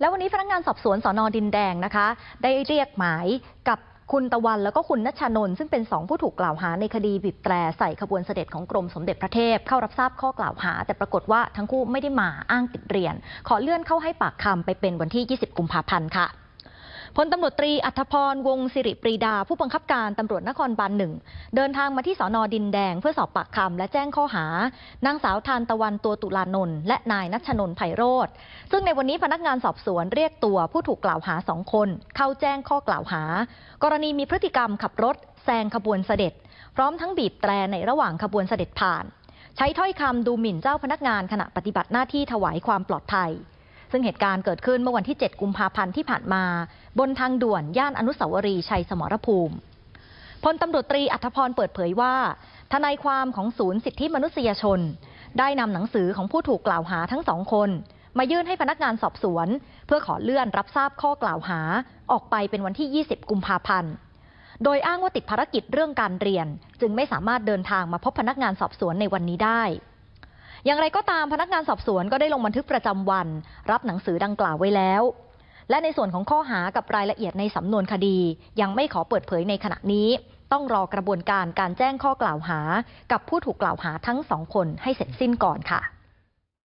แล้ววันนี้พนักงานสอบสวนสอนอดินแดงนะคะ ได้เรียกหมายกับคุณตะวันแล้วก็คุณนัชานนท์ซึ่งเป็นสองผู้ถูกกล่าวหาในคดีบีบแตรใส่ขบวนเสด็จของกรมสมเด็จพระเทพเข้ารับทราบข้อกล่าวหา แต่ปรากฏว่าทั้งคู่ไม่ได้มาอ้างติดเรียน ขอเลื่อนเข้าให้ปากคำไปเป็นวันที่ 20 กุมภาพันธ์ค่ะ พลตำรวจตรีอัธพรวงศ์สิริปรีดา ผู้บังคับการตำรวจนครบาลหนึ่งเดินทางมาที่สอนอดินแดง เพื่อสอบปากคำและแจ้งข้อหานางสาวทานตะวันตัวตุลานนท์และนายนัชนนท์ไพโรธซึ่งในวันนี้พนักงานสอบสวนเรียกตัวผู้ถูกกล่าวหาสองคน เข้าแจ้งข้อกล่าวหา กรณีมีพฤติกรรมขับรถแซงขบวนเสด็จ พร้อมทั้งบีบแตรในระหว่างขบวนเสด็จผ่าน ใช้ถ้อยคำดูหมิ่นเจ้าพนักงานขณะปฏิบัติหน้าที่ถวายความปลอดภัย ซึ่งเหตุการณ์เกิดขึ้นเมื่อวันที่ 7 กุมภาพันธ์ที่ผ่านมา บนทางด่วนย่านอนุสาวรีย์ชัยสมรภูมิพลตำรวจตรีอัธพรเปิดเผยว่า ทนายความของศูนย์สิทธิมนุษยชน ได้นำหนังสือของผู้ถูกกล่าวหาทั้งสองคน มายื่นให้พนักงานสอบสวน เพื่อขอเลื่อนรับทราบข้อกล่าวหาออกไปเป็นวันที่ 20 กุมภาพันธ์โดยอ้างว่าติดภารกิจเรื่องการเรียน จึงไม่สามารถเดินทางมาพบพนักงานสอบสวนในวันนี้ได้ อย่างไรก็ตามพนักงานสอบสวนก็ได้ลงบันทึกประจำวัน รับหนังสือดังกล่าวไว้แล้ว และในส่วนของข้อหากับรายละเอียดในสำนวนคดี ยังไม่ขอเปิดเผยในขณะนี้ ต้องรอกระบวนการการแจ้งข้อกล่าวหา กับผู้ถูกกล่าวหาทั้งสองคนให้เสร็จสิ้นก่อนค่ะ